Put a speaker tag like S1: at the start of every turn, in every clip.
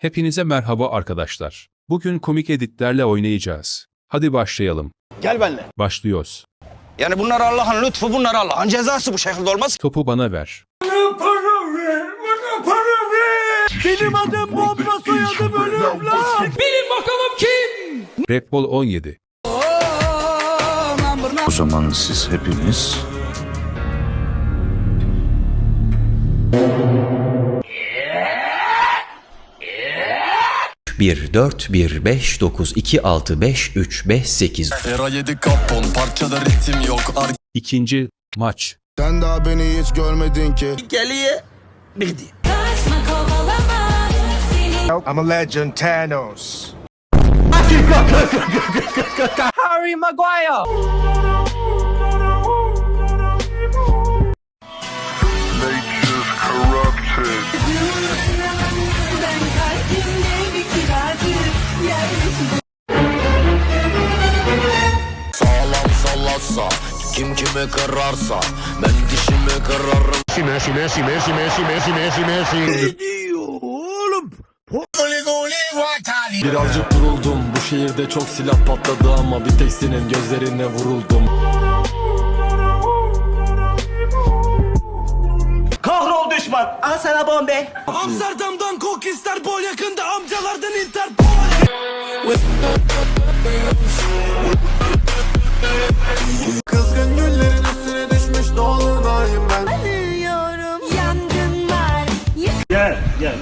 S1: Hepinize merhaba arkadaşlar. Bugün komik editlerle oynayacağız. Hadi başlayalım.
S2: Gel benimle.
S1: Başlıyoruz.
S2: Yani bunlar Allah'ın lütfu, bunlar Allah'ın cezası bu şekilde olmaz.
S1: Topu bana ver.
S3: Benim adım bomba soyadım ölüm lan.
S1: Red Bull 17.
S4: O zaman siz hepiniz
S5: 3-1-4-1-5-9-2-6-5-3-5-8
S1: İkinci maç.
S6: Sen daha beni hiç görmedin ki.
S7: Geliye Bigdi.
S6: I'm a legend Thanos.
S3: Harry Maguire.
S5: Sallasa Kim kimi kırarsa Ben dişimi kırarım Birazcık vuruldum Bu şehirde çok silah patladı ama Bir tek senin gözlerine vuruldum.
S3: Kahrol düşman. Al sana bombe.
S5: Amsterdam'dan kok ister bol yakında amcalardan inter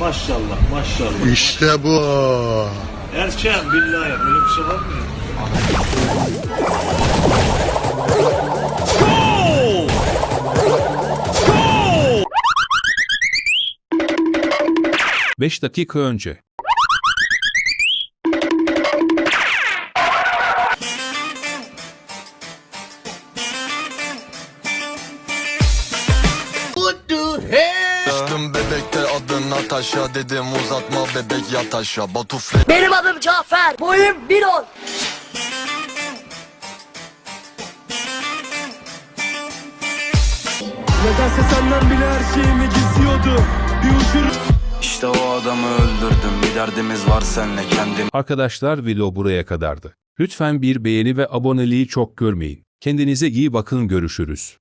S8: maşallah maşallah.
S6: İşte bu
S8: Erken billahi böyle bir şey var mı?
S1: 5 dakika önce.
S5: Düştüm bebekte adın Natasha Dedim uzatma bebek yat aşağı Batu Fre-
S9: Benim adım Cafer. Boyum 1.10.
S3: Nedense senden bile her şeyimi gizliyordu. Bir uçurum.
S5: İşte o adamı öldürdüm Bir derdimiz var senle kendim
S1: Arkadaşlar video buraya kadardı. Lütfen bir beğeni ve aboneliği çok görmeyin. Kendinize iyi bakın görüşürüz.